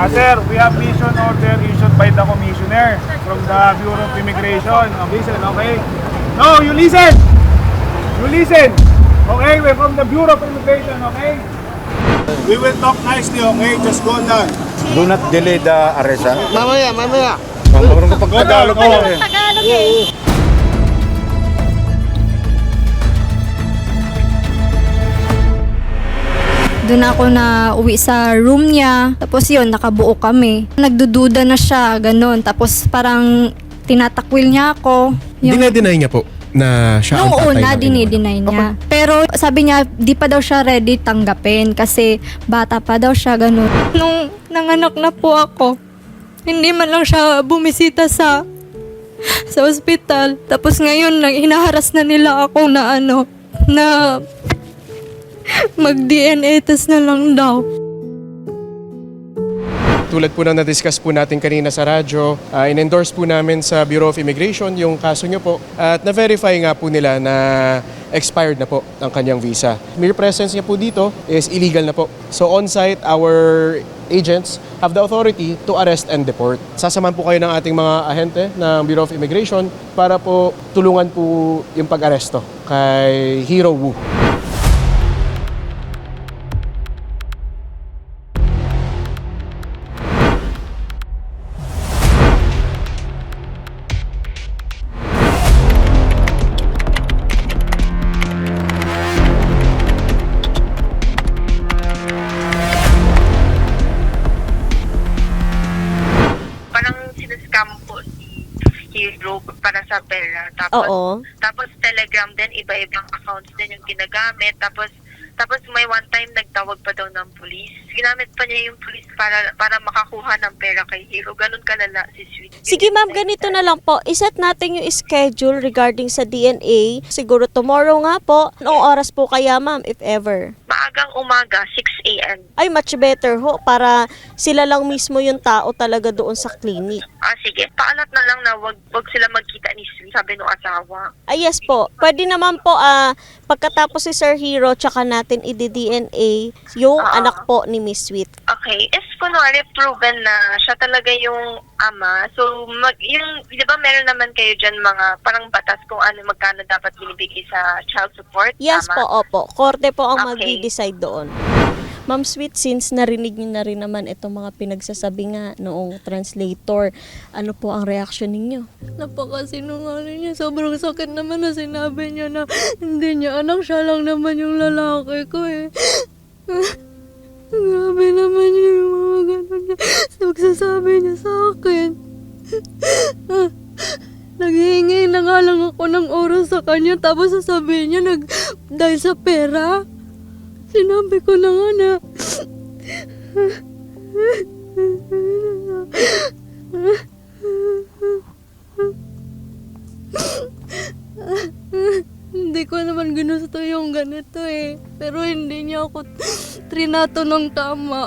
Ah, sir, we have mission order issued by the commissioner from the Bureau of Immigration. Oh, listen, okay? No, you listen! You listen! Okay, we're from the Bureau of Immigration, okay? We will talk nicely, okay? Just go down. Do not delay the arrest, ha? Mamaya, mamaya. Ang marunong kapag Tagalog eh. Tagalog eh. Doon ako na uwi sa room niya. Tapos yun, nakabuo kami. Nagdududa na siya, ganun. Tapos parang tinatakwil niya ako. Dinedeny niya po na siya ang Nung tatay una, ng inyong- dinideny niya. Pero sabi niya, di pa daw siya ready tanggapin kasi bata pa daw siya, ganun. Nung nanganak na po ako, hindi man lang siya bumisita sa sa ospital. Tapos ngayon, nang hinaharas na nila ako na ano, na mag-DNA test na lang daw. Tulad po na na-discuss po natin kanina sa radyo, ah, in-endorse po namin sa Bureau of Immigration yung kaso nyo po at na-verify nga po nila na expired na po ang kanyang visa. Mere presence niya po dito is illegal na po. So on-site, our agents have the authority to arrest and deport. Sasaman po kayo ng ating mga ahente ng Bureau of Immigration para po tulungan po yung pag-aresto kay Hero Wu. Sa pera. Tapos, Oo. tapos Telegram din, iba-ibang accounts din yung ginagamit. Tapos, tapos may one time nagtawag pa daw ng police. Ginamit pa niya yung police para para makakuha ng pera kay Hero. Ganun kalala si Sweet. Sige ma'am, ganito na lang po. Iset natin yung schedule regarding sa DNA. Siguro tomorrow nga po. Anong oras po kaya ma'am, if ever? Maagang umaga, 6 a.m. Ay, much better ho. Para sila lang mismo yung tao talaga doon sa clinic. Ah, sige. Paalat na lang na wag, wag sila magkita ni Sweet, sabi ng asawa. Ay, yes po. Pwede naman po, ah, pagkatapos si Sir Hero, tsaka natin i-DNA yung Ah. anak po ni Miss Sweet. Okay, if kunwari proven na siya talaga yung ama, so mag, yung, di ba meron naman kayo dyan mga parang batas kung ano magkano dapat binibigay sa child support? Yes Tama? po, opo. Korte po ang Okay. mag-decide doon. Ma'am Sweet, since narinig niyo na rin naman itong mga pinagsasabi nga noong translator, ano po ang reaction ninyo? Napakasinungaling niya. Sobrang sakit naman na sinabi niya na hindi niya anak, siya lang naman yung lalaki ko eh. Grabe naman niya yung mga ganun na magsasabi niya sa akin. Naghihingi na nga lang ako ng oras sa kanya tapos sasabihin niya nag, dahil sa pera. Sinabi ko na nga na Hindi ko naman ginusto yung ganito eh. Pero hindi niya ako trinato ng tama.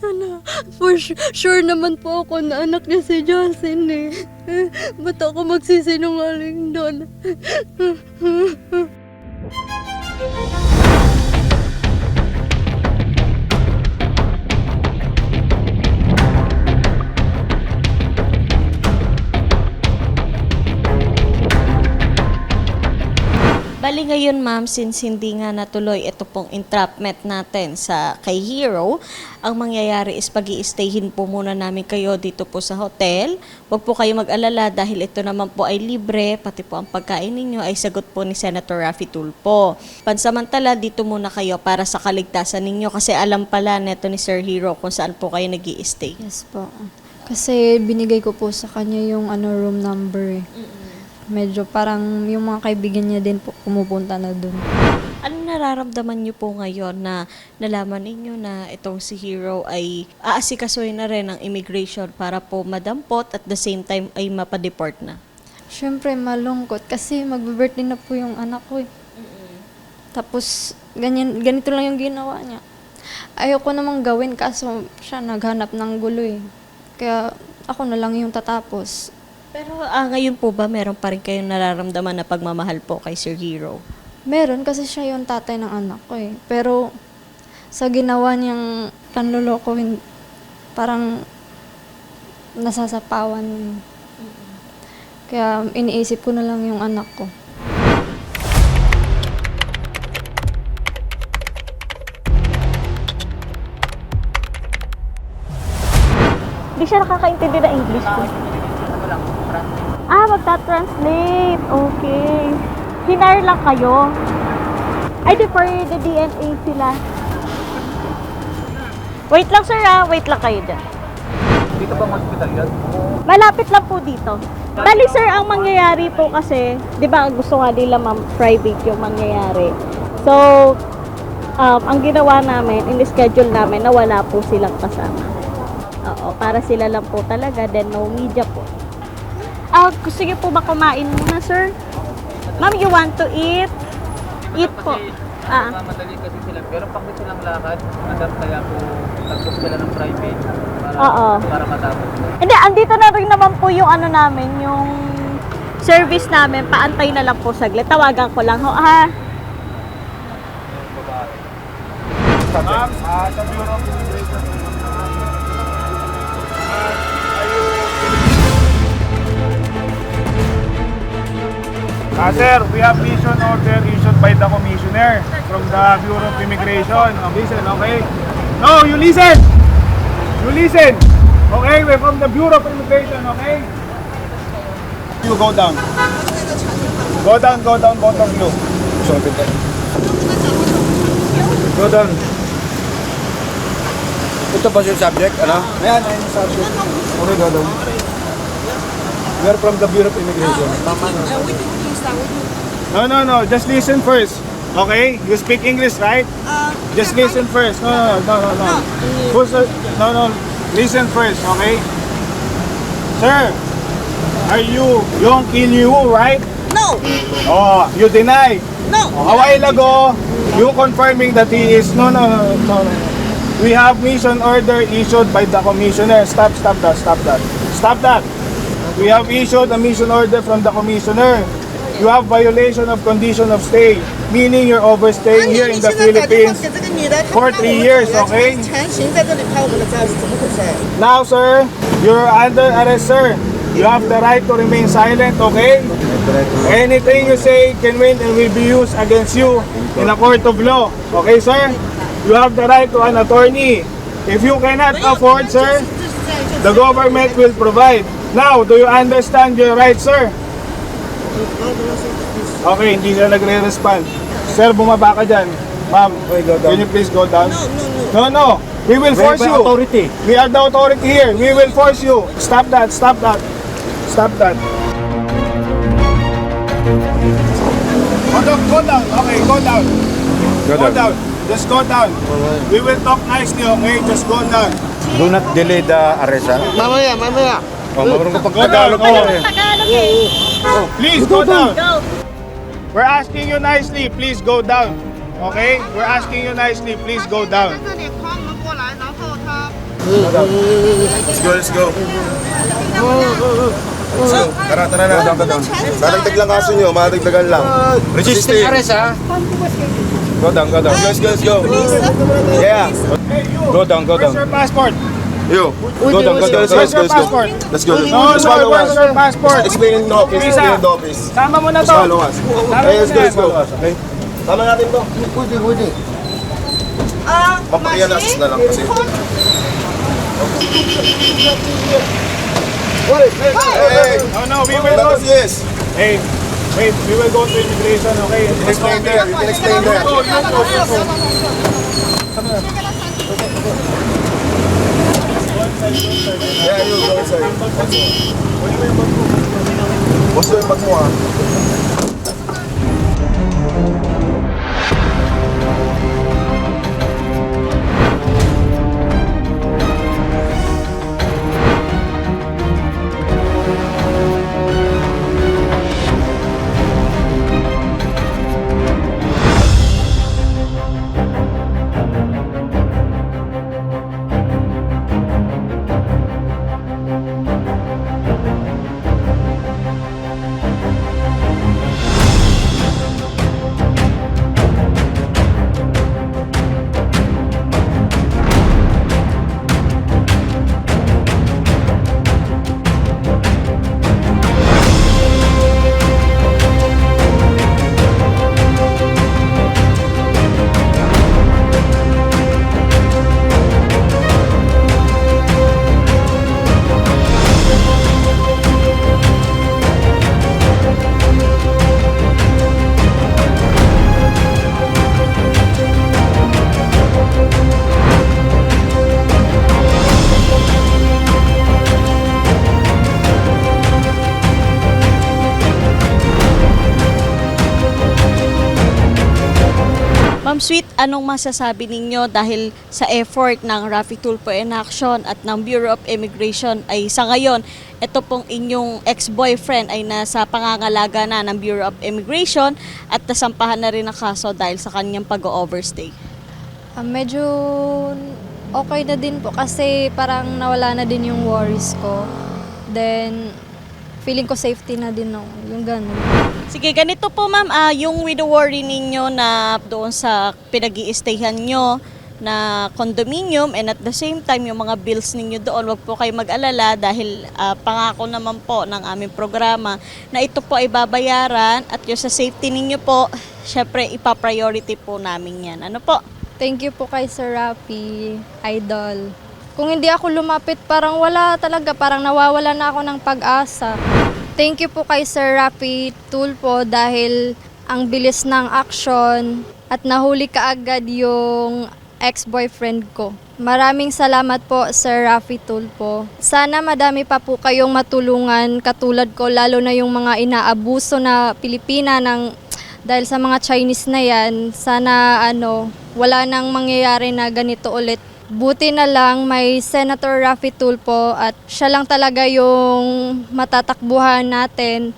Ano, for su- sure naman po ako na anak niya si Justin eh. Ba't ako magsisinungaling doon? Bali ngayon ma'am, since hindi nga natuloy ito pong entrapment natin sa kay Hero, ang mangyayari is pag stayhin po muna namin kayo dito po sa hotel. Huwag po kayo mag-alala dahil ito naman po ay libre, pati po ang pagkain ninyo ay sagot po ni Senator Raffy Tulpo. Pansamantala, dito muna kayo para sa kaligtasan ninyo kasi alam pala neto ni Sir Hero kung saan po kayo nag stay Yes po. Kasi binigay ko po sa kanya yung ano room number eh. Medyo parang yung mga kaibigan niya din po pumupunta na dun. Ano nararamdaman niyo po ngayon na nalaman ninyo na itong si Hero ay aasikasuhin na rin ng immigration para po madampot at the same time ay mapadeport na? Siyempre malungkot kasi magbe-birthday na po yung anak ko eh. Tapos ganyan, ganito lang yung ginawa niya. Ayoko namang gawin kaso siya naghanap ng gulo eh. Kaya ako na lang yung tatapos. Pero ah, ngayon po ba meron pa rin kayong nararamdaman na pagmamahal po kay Sir Hero? Meron kasi siya yung tatay ng anak ko eh. Pero sa ginawa niyang panloloko, hin- parang nasasapawan. Kaya iniisip ko na lang yung anak ko. Hindi siya nakakaintindi ng English ko. Ah, magta-translate. Okay. Hinar lang kayo. Ay, di for the DNA sila. Wait lang, sir, ah. Wait lang kayo dyan. Dito bang hospital yan? Malapit lang po dito. Bali, sir, ang mangyayari po kasi, di ba, gusto nga nila, ma'am, private yung mangyayari. So, um, ang ginawa namin, in-schedule namin na wala po silang kasama. Oo, para sila lang po talaga, then no media po. Ah, gusto niyo po ba kumain muna, sir? Ma'am, you want to eat? Eat po. Ah. Madali kasi sila. Pero pag may silang lakad, adapt kaya po tagpos sila ng private para, Oo. para matapos. Hindi, andito na rin naman po yung ano namin, yung service namin. Paantay na lang po saglit. Tawagan ko lang ho, ha? Ma'am, ah, sa Bureau of Immigration. Ah, sir, we have mission order issued by the commissioner from the Bureau of Immigration. Oh, listen, okay? No, you listen! You listen! Okay, we're from the Bureau of Immigration, okay? You go down. Go down, go down, go down, you. Go down. Ito ba yung subject? Ano? Ayan, ayan yung subject. Okay, go down. We are from the Bureau of Immigration. No, no, no. Just listen first. Okay? You speak English, right? Just listen first. No, no, no, no, no. Who's the, no, no. Listen first, okay? Sir, are you Yong Kim Yu, right? No, Oh, you deny. no. Oh, a while ago, you confirming that he is no, no, no, no, no. We have mission order issued by the commissioner. Stop, stop that, stop that, stop that. We have issued a mission order from the commissioner. You have violation of condition of stay, meaning you're overstaying here in the Philippines for three years, okay? Now, sir, you're under arrest, sir. You have the right to remain silent, okay? Anything you say can win and will be used against you in a court of law, okay, sir? You have the right to an attorney. If you cannot afford, sir, the government will provide. Now, do you understand your rights, sir? Okay, hindi siya nagre-respond. Sir, bumaba ka dyan. Ma'am, can you please go down? No, no. We will force you. authority? We are the authority here. We will force you. Stop that. Stop that. Stop that. Go down. Go down. Okay, go down. Go down. Just go down. We will talk nicely, okay? Just go down. Do not delay the arrest, ha? Mamaya, mamaya. Oh, marunong ka pag-Tagalog. Oh. Tagalog eh. Oh, oh, oh, please go down. We're asking you nicely, please go down. Okay? We're asking you nicely, please go down. Let's go, let's go. Let's. Tara, tara na, down ka down. Dadagdag lang kaso nyo, madagdagan lang. Resisting arrest, ha? Go down, go down. Let's go, let's go. Yeah. Go down, go down. Where's your passport? Yo. Go down, go down. Let's go, let's go, let's go. passport? Let's go. No, Just no, follow us. your passport? Explain in the office. Explain in the office. Sama mo na Just to. follow us. Sama mo let's na go, let's go. Okay. Tama natin to. Pwede, pwede. Ah, Papakialas na lang kasi. What is Hey, No, no, we will kasi yes. Hey, wait, we will go to immigration, okay? You can explain there. You can explain there. Go, you go, you go. Yeah, you go inside. What's your bag mo ah? Ma'am Sweet, anong masasabi ninyo dahil sa effort ng Rafi Tulfo in Action at ng Bureau of Immigration ay sa ngayon, ito pong inyong ex-boyfriend ay nasa pangangalaga na ng Bureau of Immigration at nasampahan na rin ang kaso dahil sa kanyang pag-overstay. Ah, medyo okay na din po kasi parang nawala na din yung worries ko. Then, feeling ko safety na din ako. Yung ganun. Sige, ganito po ma'am, ah, yung worry ninyo na doon sa pinag stayhan nyo na condominium and at the same time yung mga bills ninyo doon, wag po kayo mag-alala dahil ah, pangako naman po ng aming programa na ito po ay babayaran at yung sa safety ninyo po, syempre ipa-priority po namin yan. Ano po? Thank you po kay Sir Rafi, idol. Kung hindi ako lumapit, parang wala talaga, parang nawawala na ako ng pag-asa. Thank you po kay Sir Rafi Tulpo dahil ang bilis ng action at nahuli kaagad yung ex-boyfriend ko. Maraming salamat po Sir Rafi Tulpo. Sana madami pa po kayong matulungan katulad ko lalo na yung mga inaabuso na Pilipina ng dahil sa mga Chinese na yan, sana ano, wala nang mangyayari na ganito ulit. Buti na lang may Senator Rafi Tulpo at siya lang talaga yung matatakbuhan natin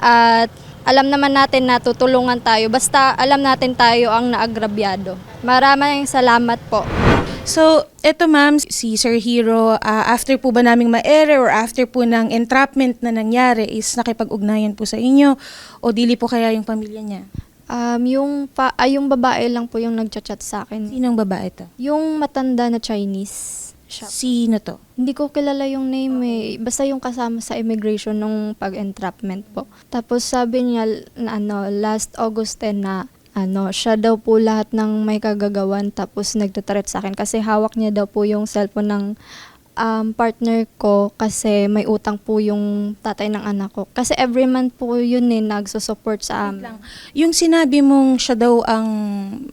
at alam naman natin na tutulungan tayo. Basta alam natin tayo ang naagrabyado. Maraming salamat po. So, eto ma'am, si Sir Hero, ah, after po ba naming ma-ere or after po ng entrapment na nangyari is nakipag-ugnayan po sa inyo o dili po kaya yung pamilya niya? Um, yung, pa, ay, yung babae lang po yung nagchat-chat sa akin. Sinong babae to? Yung matanda na Chinese. Siya. Sino to? Hindi ko kilala yung name eh. Basta yung kasama sa immigration nung pag-entrapment po. Tapos sabi niya na ano, last August 10 na ano, siya daw po lahat ng may kagagawan tapos nagtataret sa akin kasi hawak niya daw po yung cellphone ng um, partner ko kasi may utang po yung tatay ng anak ko. Kasi every month po yun eh, nagsusupport sa amin. Yung sinabi mong siya daw ang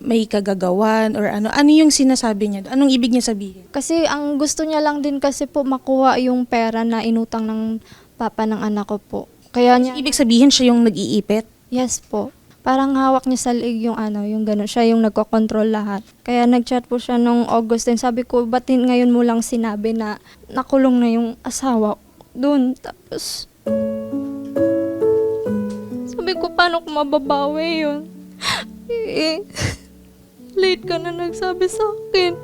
may kagagawan or ano, ano yung sinasabi niya? Anong ibig niya sabihin? Kasi ang gusto niya lang din kasi po makuha yung pera na inutang ng papa ng anak ko po. Kaya niya, Ibig sabihin siya yung nag-iipit? yes po. Parang hawak niya sa liig yung ano, yung gano'n. Siya yung nagkocontrol lahat. Kaya nag-chat po siya nung August 10. Sabi ko, ba't ngayon mo lang sinabi na nakulong na yung asawa doon? Tapos, sabi ko, paano ko mababawi yun? eh, late ka na nagsabi sa akin.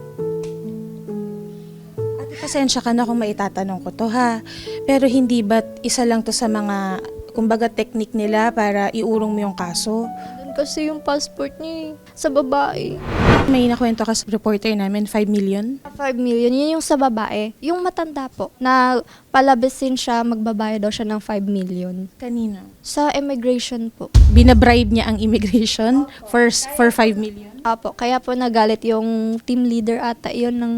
Ate, pasensya ka na kung maitatanong ko to ha. Pero hindi ba't isa lang to sa mga, kumbaga, technique nila para iurong mo yung kaso? Kasi yung passport niya eh, sa babae. May nakwento ka sa reporter namin, 5 million? 5 million, yun yung sa babae. Yung matanda po, na palabesin siya, magbabayad daw siya ng 5 million. Kanino? Sa immigration po. Binabribe niya ang immigration for, for 5 million? Apo, kaya po nagalit yung team leader ata yun ng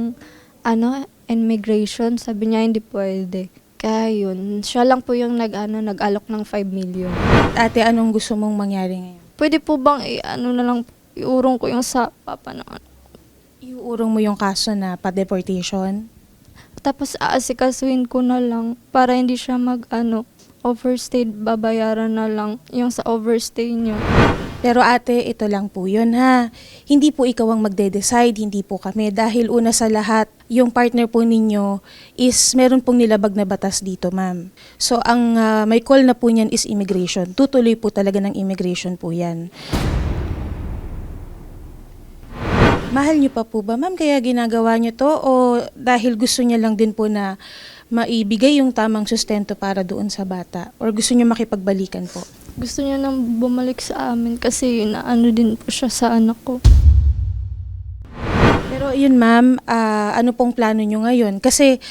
ano, immigration. Sabi niya hindi pwede. Kaya yun, siya lang po yung nag, ano, nag-alok ng 5 million. Ate, anong gusto mong mangyari ngayon? Pwede po bang i- ano na lang, iurong ko yung sa papa ng ano. Iuurong mo yung kaso na pa-deportation? Tapos aasikasuhin ko na lang para hindi siya mag ano, overstay, babayaran na lang yung sa overstay niya. Pero ate, ito lang po yun ha. Hindi po ikaw ang magde-decide, hindi po kami. Dahil una sa lahat, yung partner po ninyo is meron pong nilabag na batas dito, ma'am. So ang ah, may call na po niyan is immigration. Tutuloy po talaga ng immigration po yan. Mahal niyo pa po ba, ma'am? Kaya ginagawa niyo to? O dahil gusto niya lang din po na maibigay yung tamang sustento para doon sa bata? Or gusto niyo makipagbalikan po? Gusto niya nang bumalik sa amin kasi naano din po siya sa anak ko. Pero yun ma'am, ah, ano pong plano nyo ngayon? Kasi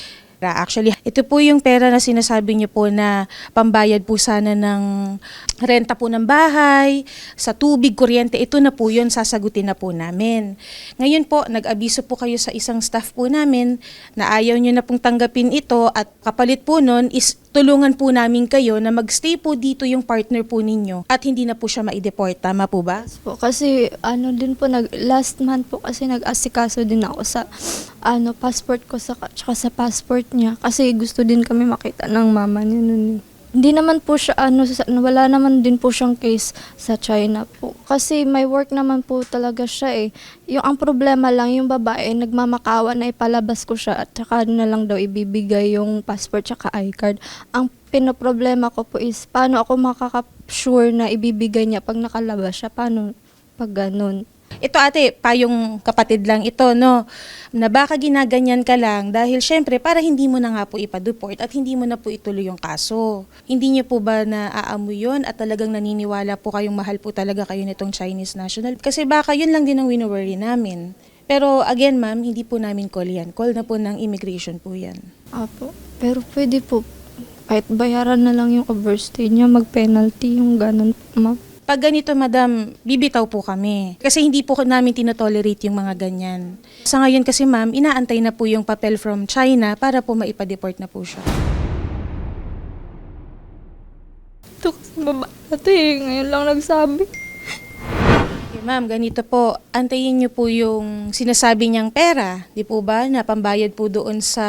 actually, ito po yung pera na sinasabi niyo po na pambayad po sana ng renta po ng bahay, sa tubig, kuryente, ito na po yun, sasagutin na po namin. Ngayon po, nag-abiso po kayo sa isang staff po namin na ayaw nyo na pong tanggapin ito at kapalit po nun is tulungan po namin kayo na magstay po dito yung partner po ninyo at hindi na po siya ma-deport. Tama po ba? Po, kasi ano din po, nag, last month po kasi nag-asikaso din ako sa ano, passport ko sa, sa passport niya. Kasi gusto din kami makita ng mama niya nun. eh. Hindi naman po siya, ano, wala naman din po siyang case sa China po. Kasi may work naman po talaga siya eh. Yung ang problema lang, yung babae, nagmamakawa na ipalabas ko siya at saka na lang daw ibibigay yung passport tsaka I-card. Ang pinoproblema ko po is, paano ako makaka-sure na ibibigay niya pag nakalabas siya? Paano pag ganun? Ito ate, payong kapatid lang ito, no? Na baka ginaganyan ka lang dahil syempre para hindi mo na nga po ipadeport at hindi mo na po ituloy yung kaso. Hindi niyo po ba naaamoy yun at talagang naniniwala po kayong mahal po talaga kayo nitong Chinese national? Kasi baka yun lang din ang wino-worry namin. Pero again ma'am, hindi po namin call yan. Call na po ng immigration po yan. Apo. Pero pwede po, kahit bayaran na lang yung overstay niya, mag-penalty yung ganun, ma'am. Pag ganito, madam, bibitaw po kami. Kasi hindi po namin tinotolerate yung mga ganyan. Sa ngayon kasi, ma'am, inaantay na po yung papel from China para po maipa-deport na po siya. Ito kasi babae, ngayon lang nagsabi. Okay, ma'am, ganito po. Antayin niyo po yung sinasabi niyang pera, di po ba, na pambayad po doon sa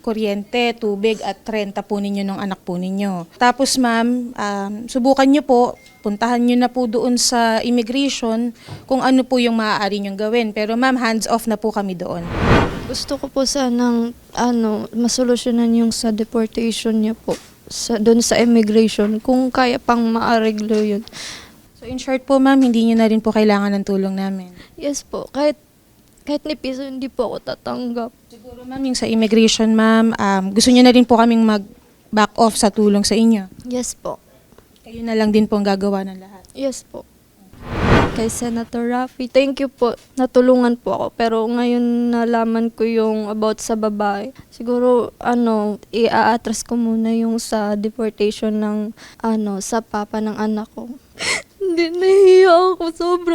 kuryente, tubig at renta po ninyo ng anak po ninyo. Tapos ma'am, um, subukan niyo po, puntahan niyo na po doon sa immigration kung ano po yung maaari niyong gawin. Pero ma'am, hands off na po kami doon. Gusto ko po sanang, ano, masolusyonan yung sa deportation niya po. Sa, doon sa immigration, kung kaya pang maareglo yun. So in short po ma'am, hindi niyo na rin po kailangan ng tulong namin. Yes po, kahit, kahit ni piso, hindi po ako tatanggap. Siguro ma'am, yung sa immigration ma'am, um, gusto niyo na rin po kaming mag-back off sa tulong sa inyo. Yes po. Kayo na lang din po ang gagawa ng lahat. Yes po. Kay Senator Raffy, thank you po. Natulungan po ako. Pero ngayon nalaman ko yung about sa babae. Siguro, ano, i-atras ko muna yung sa deportation ng, ano, sa papa ng anak ko. Hindi, nahiya ako sobra.